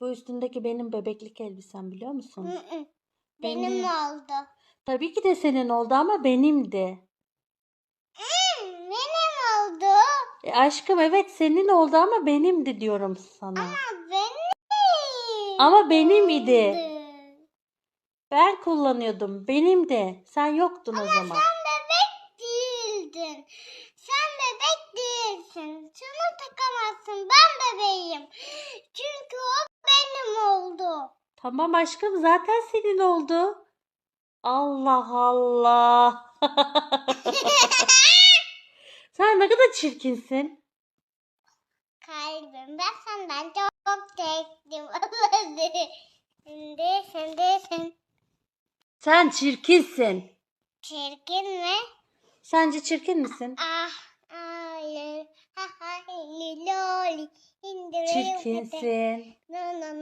Bu üstündeki benim bebeklik elbisem biliyor musun? Benim. Benim oldu. Tabii ki de senin oldu ama benimdi. Hı, Benim oldu. E aşkım evet senin oldu ama benimdi diyorum sana. Ama benim. Ama benim idi. Ben kullanıyordum. Benimdi. Sen yoktun o zaman. Sen bebek değildin. Sen bebek değilsin. Şunu takamazsın. Ben bebeğim. Çünkü o benim oldu. Tamam aşkım zaten senin oldu. Allah Allah. Sen ne kadar çirkinsin. Kalbim ben senden çok çektim. Sen de sen Sen çirkinsin. çirkin mi? Sence çirkin misin? Ah, hayır. Ha ha loli. Çirkinsin. No no